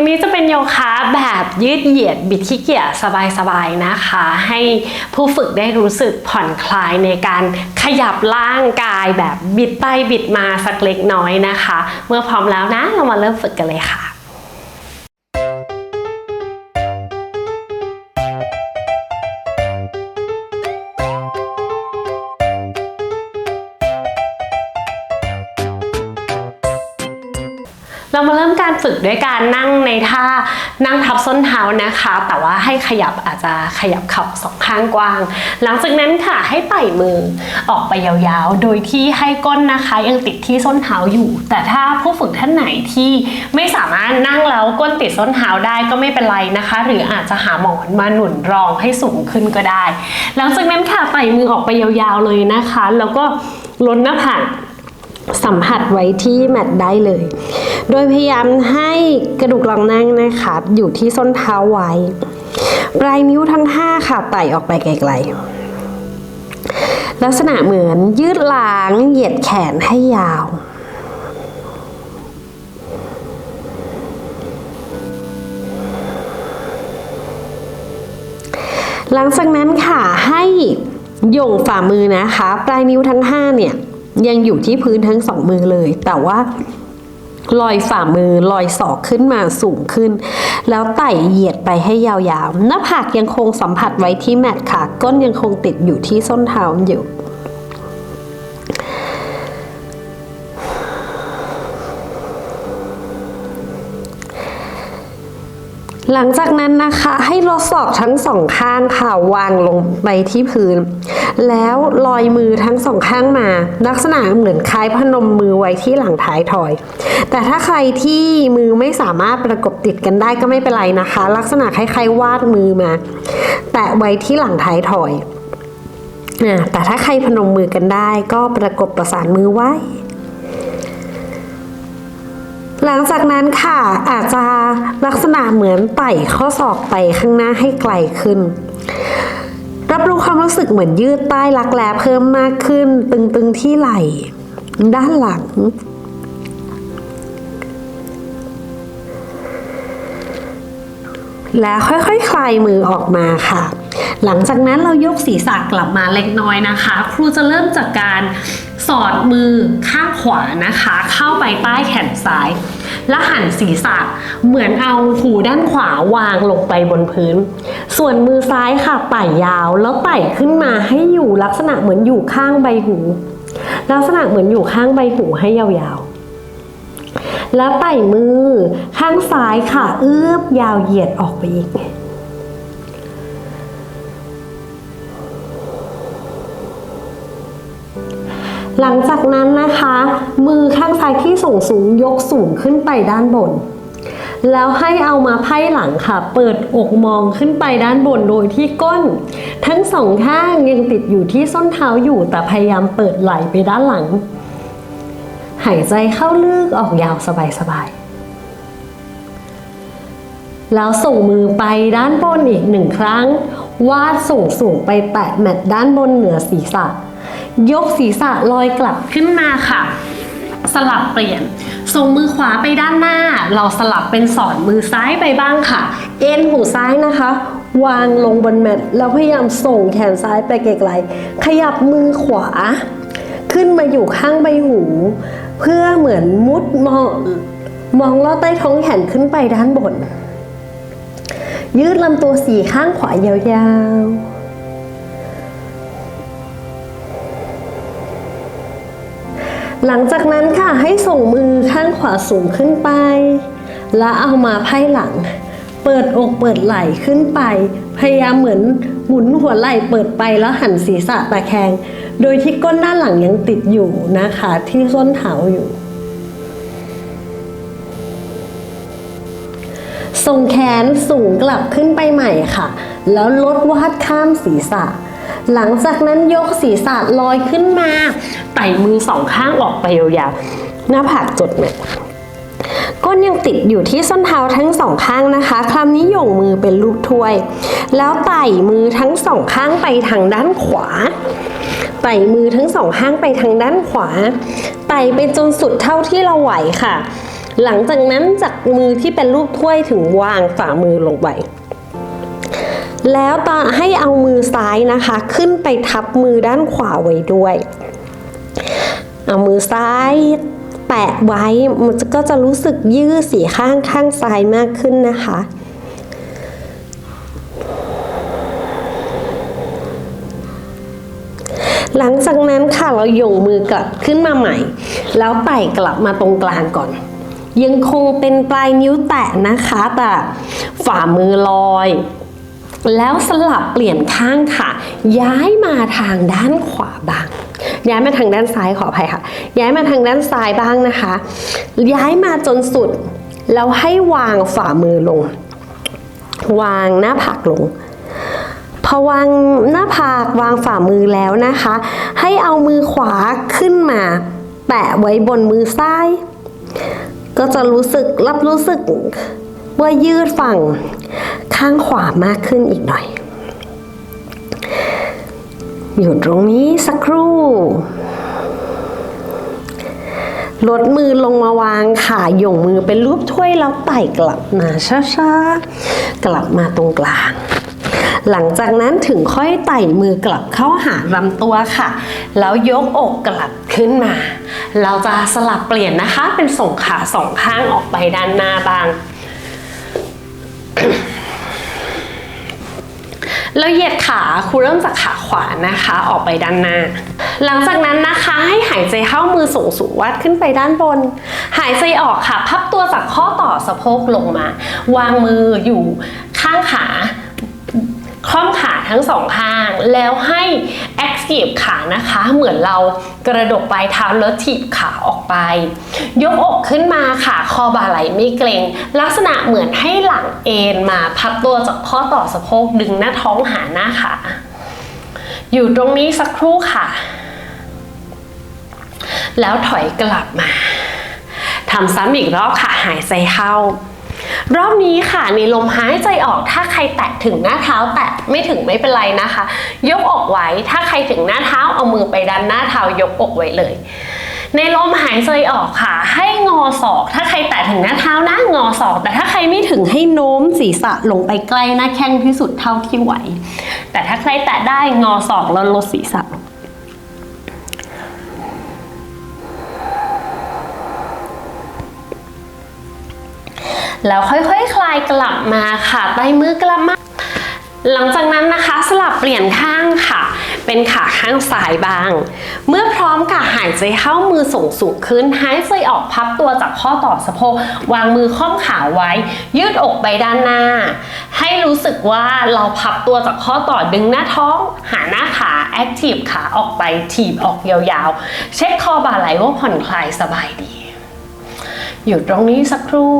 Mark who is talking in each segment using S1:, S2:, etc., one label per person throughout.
S1: วันนี้จะเป็นโยคะแบบยืดเหยียดบิดขี้เกียจสบายๆนะคะ ให้ผู้ฝึกได้รู้สึกผ่อนคลายในการขยับร่างกายแบบบิดไปบิดมาสักเล็กน้อยนะคะ เมื่อพร้อมแล้วนะเรามาเริ่มฝึกกันเลยค่ะ ฝึกด้วยการนั่งในท่านั่งทับส้นเท้านะคะ แต่ว่าให้ขยับอาจจะขยับเข่าสองข้างกว้าง หลังจากนั้นค่ะให้ไต่มือออกไปยาวๆ โดยที่ให้ก้นนะคะยังติดที่ส้นเท้าอยู่ แต่ถ้าผู้ฝึกท่านไหนที่ไม่สามารถนั่งแล้วก้นติดส้นเท้าได้ก็ไม่เป็นไรนะคะ หรืออาจจะหาหมอนมาหนุนรองให้สูงขึ้นก็ได้ หลังจากนั้นค่ะไต่มือออกไปยาวๆเลยนะคะ แล้วก็ล้นหน้าผาก สัมผัสไว้ที่แมทได้เลย โดยพยายามให้กระดูกหลังนั่งนะคะอยู่ที่ส้นเท้าไว้ ปลายนิ้วทั้ง 5 ค่ะไต่ออกไปไกลๆ ลักษณะเหมือนยืดหลังเหยียดแขนให้ยาวหลังจากนั้นค่ะให้โยงฝ่ามือนะคะ ปลายนิ้วทั้ง 5 เนี่ย ยังอยู่ที่พื้นทั้งสองมือเลย แต่ว่าลอยฝ่ามือลอยศอกขึ้นมาสูงขึ้น แล้วไต่เหยียดไปให้ยาวๆ หน้าผากยังคงสัมผัสไว้ที่แมทค่ะ ก้นยังคงติดอยู่ที่ส้นเท้าอยู่ หลังจากนั้นนะคะให้ลดศอกทั้งสองข้างค่ะวางลงไปที่พื้น แล้วลอยมือทั้งสองข้างมา ลักษณะเหมือนคล้ายพนมมือไว้ที่หลังท้ายถอย แต่ถ้าใครที่มือไม่สามารถประกบติดกันได้ก็ไม่เป็นไรนะคะ ลักษณะคล้ายๆวาดมือมา แตะไว้ที่หลังท้ายถอยแต่ถ้าใครพนมมือกันได้ก็ประกบประสานมือไว้ หลังจากนั้นค่ะอาจจะลักษณะเหมือนไต่ข้อศอกไปข้างหน้าให้ไกลขึ้น รับรู้ความรู้สึกเหมือนยืดใต้รักแร้เพิ่มมากขึ้น ตึงๆที่ไหล่ ด้านหลังแล้วค่อยๆคคลายมือออกมาค่ะ หลังจากนั้นเรายกศีรษะกลับมาเล็กน้อยนะคะ ครูจะเริ่มจากการสอดมือข้างขวานะคะ เข้าไปใต้แขนซ้าย แล้วหันศีรษะเหมือนเอาหูด้านขวาวางลงไปบนพื้น ส่วนมือซ้ายค่ะไต่ยาวแล้วไต่ขึ้นมาให้อยู่ลักษณะเหมือนอยู่ข้างใบหู ลักษณะเหมือนอยู่ข้างใบหูให้ยาวๆ แล้วไต่มือข้างซ้ายค่ะเอื้อบยาวเหยียดออกไปอีก หลังจากนั้นนะคะ มือข้างซ้ายที่ส่งสูงยกสูงขึ้นไปด้านบน แล้วให้เอามาไพ่หลังค่ะ เปิดอกมองขึ้นไปด้านบนโดยที่ก้น ทั้งสองข้างยังติดอยู่ที่ส้นเท้าอยู่แต่พยายามเปิดไหล่ไปด้านหลัง หายใจเข้าลึกออกยาวสบายๆแล้วส่งมือไปด้านบนอีกหนึ่งครั้ง วาดส่งสูงไปแตะแมทด้านบนเหนือศีรษะ ยกศีรษะลอยกลับขึ้นมาค่ะ สลับเปลี่ยนส่งมือขวาไปด้านหน้า เราสลับเป็นสอนมือซ้ายไปบ้างค่ะ เอ็นหูซ้ายนะคะ วางลงบนแมทแล้วพยายามส่งแขนซ้ายไปไกลๆขยับมือขวา ขึ้นมาอยู่ข้างใบหู เพื่อเหมือนมุดมองมองลอดใต้ท้องแขนขึ้นไปด้านบน ยืดลำตัวสี่ข้างขวายาวๆ หลังจากนั้นค่ะให้ส่งมือข้างขวาสูงขึ้นไป แล้วเอามาไพ่หลัง เปิดอกเปิดไหล่ขึ้นไป พยายามเหมือนหมุนหัวไหล่เปิดไปแล้วหันศีรษะตะแคง โดยที่ก้นด้านหลังยังติดอยู่นะคะ ที่ส้นเท้าอยู่ส่งแขนสูงกลับขึ้นไปใหม่ค่ะ แล้วลดวาดข้ามศีรษะ หลังจากนั้นยกศีรษะลอยขึ้นมาไต่มือสองข้างออกไปยาวๆหน้าผากจดแมทก้นยังติดอยู่ที่ส้นเท้าทั้งสองข้างนะคะคราวนี้โยงมือเป็นรูปถ้วย แล้วไต่มือทั้งสองข้างไปทางด้านขวา ไต่มือทั้งสองข้างไปทางด้านขวา ไต่ไปจนสุดเท่าที่เราไหวค่ะ หลังจากนั้นจากมือที่เป็นรูปถ้วยถึงวางฝ่ามือลงไป แล้วตาให้เอามือซ้ายนะคะ ขึ้นไปทับมือด้านขวาไว้ด้วย เอามือซ้ายแตะไว้มันก็จะรู้สึกยืดสีข้างข้างซ้ายมากขึ้นนะคะหลังจากนั้นค่ะเราโยงมือกลับขึ้นมาใหม่ แล้วไต่กลับมาตรงกลางก่อน ยังคงเป็นปลายนิ้วแตะนะคะ แต่ฝ่ามือลอย แล้วสลับเปลี่ยนข้างค่ะ ย้ายมาทางด้านขวาบ้าง ย้ายมาทางด้านซ้ายขออภัยค่ะ ย้ายมาทางด้านซ้ายบ้างนะคะ ย้ายมาจนสุด แล้วให้วางฝ่ามือลง วางหน้าผากลงพอวางหน้าผากวางฝ่ามือแล้วนะคะ ให้เอามือขวาขึ้นมา แปะไว้บนมือซ้าย ก็จะรู้สึกรับรู้สึก ว่ายืดฝั่งข้างขวามากขึ้นอีกหน่อย อยู่ตรงนี้สักครู่ลดมือลงมาวางขาหย่งมือเป็นรูปถ้วยแล้วไต่กลับมาช้าๆ กลับมาตรงกลาง หลังจากนั้นถึงค่อยไต่มือกลับเข้าหาลำตัวค่ะ แล้วยกอกกลับขึ้นมา เราจะสลับเปลี่ยนนะคะ เป็นส่งขาสองข้างออกไปด้านหน้าบ้าง แล้วเหยียดขาครูเริ่มจากขาขวานะคะ ออกไปด้านหน้า หลังจากนั้นนะคะให้หายใจเข้ามือสูงสูงวัดขึ้นไปด้านบน หายใจออกค่ะ พับตัวจากข้อต่อสะโพกลงมา วางมืออยู่ข้างขาคล่อมขาทั้งสองข้าง แล้วให้ active ขานะคะ เหมือนเรากระดกปลายเท้าแล้วถีบขาออกไป ยกอกขึ้นมาค่ะ คอบ่าไหลไม่เกร็งลักษณะเหมือนให้หลังเอนมาพับตัวจากข้อต่อสะโพกดึงหน้าท้องหาหน้าขาอยู่ตรงนี้สักครู่ค่ะ แล้วถอยกลับมาทำซ้ำอีกรอบค่ะ หายใจเข้า รอบนี้ค่ะในลมหายใจออกถ้าใครแตะถึงหน้าเท้า แตะไม่ถึงไม่เป็นไรนะคะ ยกอกไว้ถ้าใครถึงหน้าเท้าเอามือไปดันหน้าเท้ายกอกไว้เลย ในลมหายใจออกค่ะ ให้งอศอก ถ้าใครแตะถึงหน้าเท้านะงอศอก แต่ถ้าใครไม่ถึงให้โน้มศีรษะลงไปใกล้หน้าแข้งที่สุดเท่าที่ไหว แต่ถ้าใครแตะได้งอศอกแล้วลดศีรษะลง แล้วค่อยๆคคลายกลับมาค่ะไต้มือกลับมา หลังจากนั้นนะคะสลับเปลี่ยนข้างค่ะ เป็นขาข้างซ้ายบ้าง เมื่อพร้อมค่ะหายใจเข้ามือส่งสูงขึ้น หายใจออกพับตัวจากข้อต่อสะโพกวางมือข้อมขาไว้ ยืดอกไปด้านหน้า ให้รู้สึกว่าเราพับตัวจากข้อต่อดึงหน้าท้อง หาหน้าขาแอคทีฟขาออกไปถีบออกยาวๆ เช็คคอบ่าไหลว่าผ่อนคลายสบายดีอยู่ตรงนี้สักครู่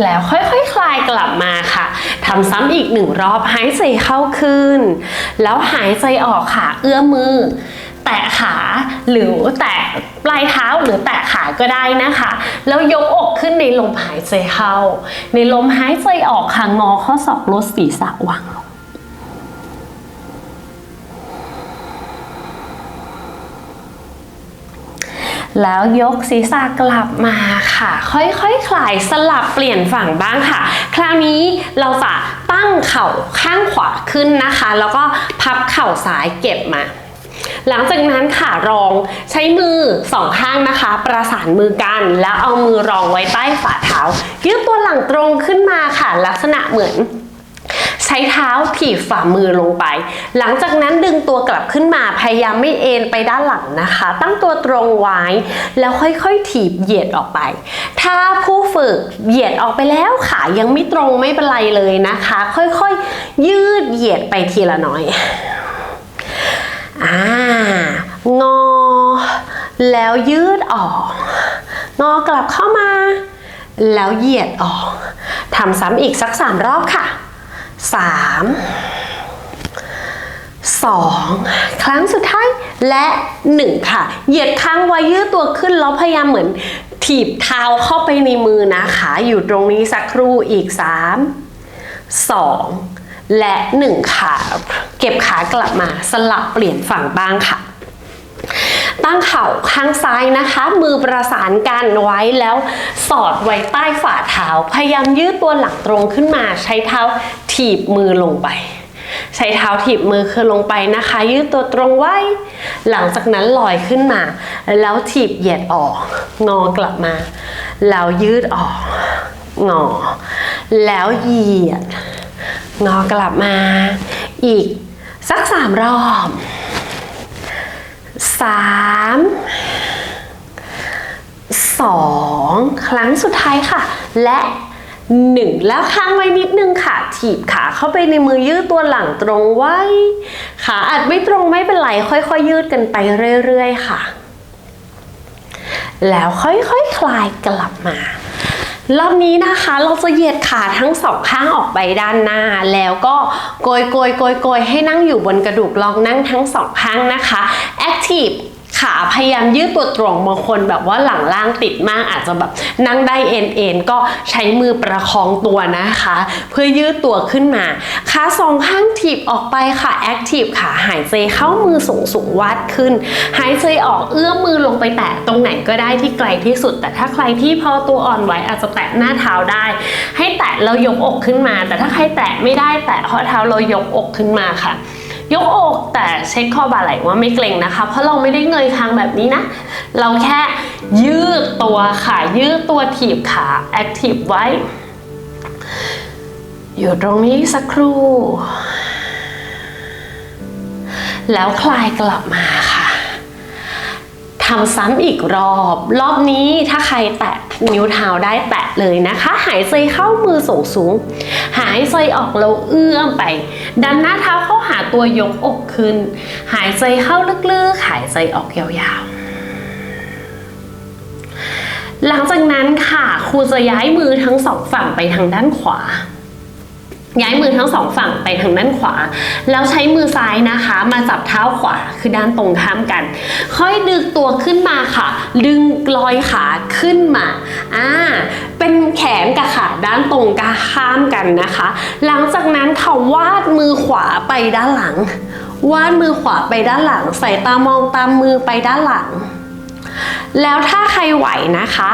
S1: แล้วค่อยๆคคลายกลับมาค่ะทำซ้ำอีกหนึ่งรอบหายใจเข้าขึ้น แล้วหายใจออกค่ะ เอื้อมมือ แตะขาหรือแตะปลายเท้าหรือแตะขาก็ได้นะคะ แล้วยกอกขึ้นในลมหายใจเข้า ในลมหายใจออกค่ะงอข้อศอกลดศีรษะวางลง แล้วยกศีรษะกลับมาค่ะ ค่อยๆคคลายสลับเปลี่ยนฝั่งบ้างค่ะ คราวนี้เราจะตั้งเข่าข้างขวาขึ้นนะคะ แล้วก็พับเข่าซ้ายเก็บมาหลังจากนั้นค่ะรองใช้มือสองข้างนะคะ ประสานมือกัน แล้วเอามือรองไว้ใต้ฝ่าเท้า ยืดตัวหลังตรงขึ้นมาค่ะ ลักษณะเหมือน ใช้เท้าถีบฝ่ามือลงไป หลังจากนั้นดึงตัวกลับขึ้นมาพยายามไม่เอ็นไปด้านหลังนะคะ ตั้งตัวตรงไว้แล้วค่อยๆ ถีบเหยียดออกไป ถ้าผู้ฝึกเหยียดออกไปแล้วขายังไม่ตรงไม่เป็นไรเลยนะคะ ค่อยๆ ยืดเหยียดไปทีละน้อยอ่างอ แล้วยืดออก งอกลับเข้ามา แล้วเหยียดออกทำซ้ำอีกสักสามรอบค่ะ สามสองครั้งสุดท้ายและหนึ่งค่ะ เหยียดค้างไว้ยืดตัวขึ้นแล้วพยายามเหมือนถีบเท้าเข้าไปในมือนะคะ อยู่ตรงนี้สักครู่อีกสามสองและหนึ่งค่ะ เก็บขากลับมาสลับเปลี่ยนฝั่งบ้างค่ะ ตั้งเข่าข้างซ้ายนะคะ มือประสานกันไว้แล้วสอดไว้ใต้ฝ่าเท้า พยายามยืดตัวหลังตรงขึ้นมา ใช้เท้าถีบมือลงไป ใช้เท้าถีบมือคือลงไปนะคะ ยืดตัวตรงไว้ หลังจากนั้นลอยขึ้นมา แล้วถีบเหยียดออก งอกลับมา แล้วยืดออก งอ แล้วเหยียด งอกลับมา อีกสักสามรอบ สามสองครั้งสุดท้ายค่ะ และหนึ่งแล้วค้างไว้นิดนึงค่ะ ถีบขาเข้าไปในมือยืดตัวหลังตรงไว้ ขาอาจไม่ตรงไม่เป็นไร ค่อยๆยยืดกันไปเรื่อยๆ ค่ะ แล้วค่อยๆคคลายกลับมา รอบนี้นะคะเราจะเหยียดขาทั้งสองข้างออกไปด้านหน้า แล้วก็โกยโกยโกยโกยให้นั่งอยู่บนกระดูกลองนั่งทั้งสองข้างนะคะ Active ขาพยายามยืดตัวตรงบางคนแบบว่าหลังล่างติดมากอาจจะแบบนั่งได้เอ็นเอ็นก็ใช้มือประคองตัวนะคะ เพื่อยืดตัวขึ้นมาขาสองข้างถีบออกไปค่ะ Active ขาหายใจเข้ามือสูงสูงวัดขึ้น หายใจออกเอื้อมมือลงไปแตะตรงไหนก็ได้ที่ไกลที่สุด แต่ถ้าใครที่พอตัวอ่อนไหวอาจจะแตะหน้าเท้าได้ ให้แตะแล้วยกอกขึ้นมา แต่ถ้าใครแตะไม่ได้แตะข้อเท้าเรายกอกขึ้นมาค่ะ ยกอกแต่เช็คข้อบ่าไหล่ว่าไม่เกร็งนะคะ เพราะเราไม่ได้เงยคางแบบนี้นะ เราแค่ยืดตัวค่ะ ยืดตัวถีบขาแอคทีฟไว้ อยู่ตรงนี้สักครู่ แล้วคลายกลับมาค่ะ ทำซ้ำอีกรอบ รอบนี้ถ้าใครแตะนิ้วเท้าได้แตะเลยนะคะ หายใจเข้ามือสูงสูง หายใจออกแล้วเอื้อมไป ดันหน้าเท้าเข้าหาตัวยกอกขึ้น หายใจเข้าลึกๆ หายใจออกยาวๆหลังจากนั้นค่ะครูจะย้ายมือทั้งสองฝั่งไปทางด้านขวา ย้ายมือทั้งสองฝั่งไปทางด้านขวา แล้วใช้มือซ้ายนะคะ มาจับเท้าขวาคือด้านตรงข้ามกัน ค่อยดึงตัวขึ้นมาค่ะ ดึงลอยขาขึ้นมาอ่าเป็นแขนกับขาด้านตรงกันข้ามกันนะคะ หลังจากนั้นค่ะวาดมือขวาไปด้านหลัง วาดมือขวาไปด้านหลัง ใส่ตามองตามมือไปด้านหลังแล้วถ้าใครไหวนะคะ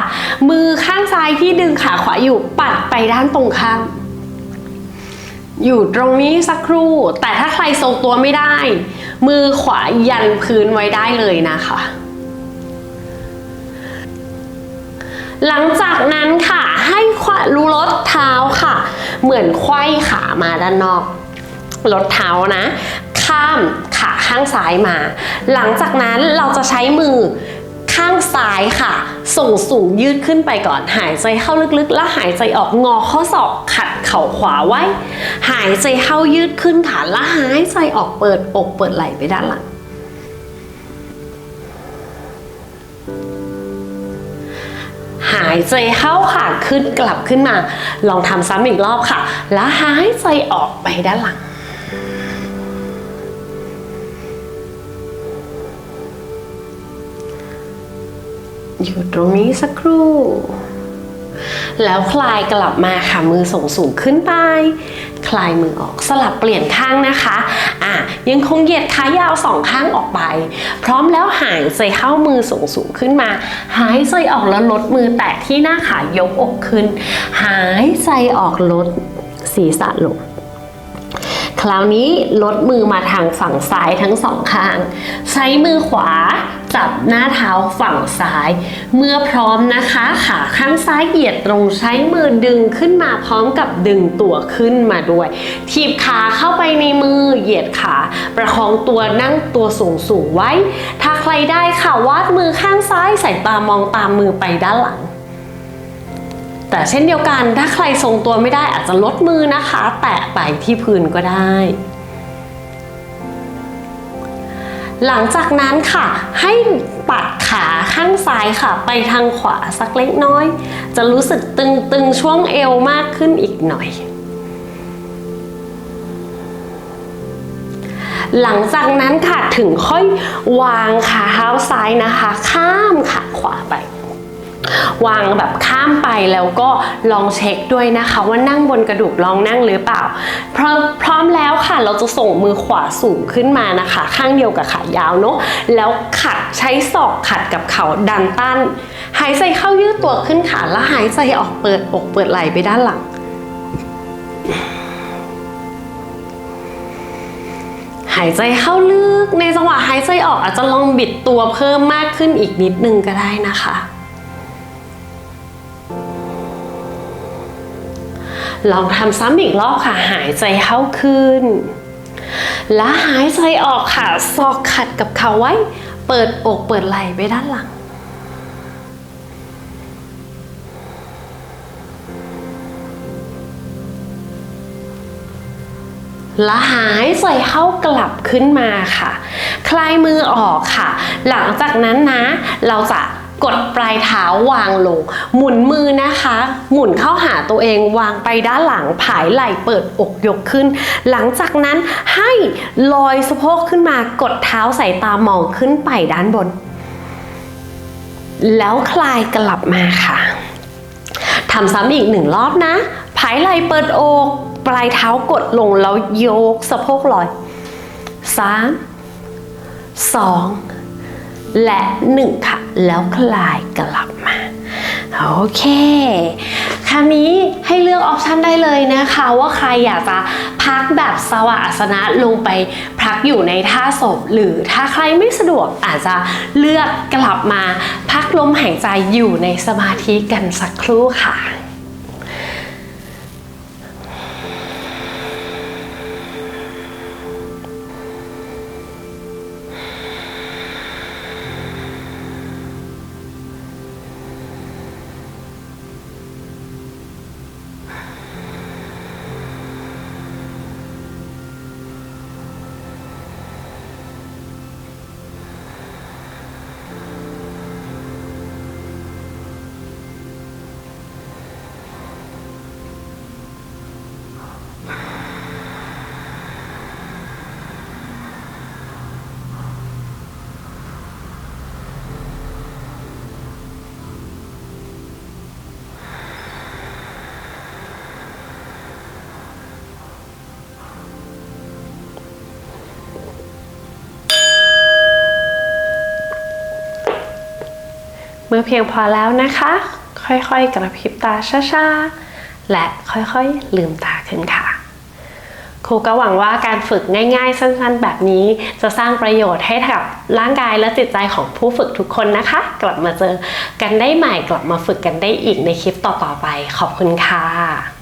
S1: มือข้างซ้ายที่ดึงขาขวาอยู่ปัดไปด้านตรงข้าม อยู่ตรงนี้สักครู่ แต่ถ้าใครทรงตัวไม่ได้ มือขวายันพื้นไว้ได้เลยนะคะ หลังจากนั้นค่ะให้ขวารูลดเท้าค่ะ เหมือนไขว้ขามาด้านนอกลดเท้านะ ข้ามขาข้างซ้ายมา หลังจากนั้นเราจะใช้มือ ข้างซ้ายค่ะ ส่งสูงยืดขึ้นไปก่อน หายใจเข้าลึกๆ แล้วหายใจออกงอข้อศอกขัดเข่าขวาไว้ หายใจเข้ายืดขึ้นค่ะแล้วหายใจออกเปิดอกเปิดไหล่ไปด้านหลังหายใจเข้าค่ะขึ้นกลับขึ้นมา ลองทำซ้ำอีกรอบค่ะ แล้วหายใจออกไปด้านหลัง อยู่ตรงนี้สักครู่ แล้วคลายกลับมาค่ะมือส่งสูงขึ้นไป คลายมือออกสลับเปลี่ยนข้างนะคะอะยังคงเหยียดขายาวสองข้างออกไป พร้อมแล้วหายใจเข้ามือส่งสูงขึ้นมา หายใจออกแล้วลดมือแตะที่หน้าขายกอกขึ้น หายใจออกลดศีรษะลง คราวนี้ลดมือมาทางฝั่งซ้ายทั้งสองข้าง ใช้มือขวาจับหน้าเท้าฝั่งซ้าย เมื่อพร้อมนะคะขาข้างซ้ายเหยียดตรงใช้มือดึงขึ้นมาพร้อมกับดึงตัวขึ้นมาด้วยถีบขาเข้าไปในมือเหยียดขา ประคองตัวนั่งตัวสูงสูงไว้ ถ้าใครได้ค่ะวาดมือข้างซ้ายใส่ตามองตามมือไปด้านหลัง แต่เช่นเดียวกันถ้าใครทรงตัวไม่ได้อาจจะลดมือนะคะ แตะไปที่พื้นก็ได้ หลังจากนั้นค่ะ ให้ปัดขาข้างซ้ายค่ะ ไปทางขวาสักเล็กน้อย จะรู้สึกตึงๆช่วงเอวมากขึ้นอีกหน่อยหลังจากนั้นค่ะถึงค่อยวางขาเท้าซ้ายนะคะ ข้ามขาขวาไป วางแบบข้ามไปแล้วก็ลองเช็คด้วยนะคะ ว่านั่งบนกระดูกลองนั่งหรือเปล่า พร้อมพร้อมแล้วค่ะเราจะส่งมือขวาสูงขึ้นมานะคะ ข้างเดียวกับขายาวเนาะแล้วขัดใช้ศอกขัดกับเขาดันต้านหายใจเข้ายืดตัวขึ้นขาแล้วหายใจออกเปิดอกเปิดไหล่ไปด้านหลัง หายใจเข้าลึกในจังหวะหายใจออกอาจจะลองบิดตัวเพิ่มมากขึ้นอีกนิดนึงก็ได้นะคะ ลองทำซ้ำอีกรอบค่ะ หายใจเข้าขึ้น และหายใจออกค่ะซอกขัดกับเขาไว้ เปิดอกเปิดไหล่ไปด้านหลังและหายใจเข้ากลับขึ้นมาค่ะ คลายมือออกค่ะ หลังจากนั้นนะ เราจะ กดปลายเท้าวางลง หมุนมือนะคะ หมุนเข้าหาตัวเองวางไปด้านหลังผายไหล่เปิดอกยกขึ้น หลังจากนั้นให้ลอยสะโพกขึ้นมากดเท้าสายตามองขึ้นไปด้านบน แล้วคลายกลับมาค่ะทำซ้ำอีกหนึ่งรอบนะ ผายไหล่เปิดอก ปลายเท้ากดลงแล้วโยกสะโพกลอยสามสอง และหนึ่งค่ะ แล้วคลายกลับมา โอเค คราวนี้ให้เลือกออปชันได้เลยนะคะ ว่าใครอยากจะพักแบบสวะอาสนะลงไปพักอยู่ในท่าศพ หรือถ้าใครไม่สะดวกอาจจะเลือกกลับมาพักลมหายใจอยู่ในสมาธิกันสักครู่ค่ะ เมื่อเพียงพอแล้วนะคะ ค่อยๆ กระพริบตาช้าๆ และค่อยๆ ลืมตาขึ้นค่ะ ครูก็หวังว่าการฝึกง่ายๆ สั้นๆ แบบนี้ จะสร้างประโยชน์ให้กับร่างกายและจิตใจของผู้ฝึกทุกคนนะคะ กลับมาเจอกันได้ใหม่ กลับมาฝึกกันได้อีกในคลิปต่อๆไป ขอบคุณค่ะ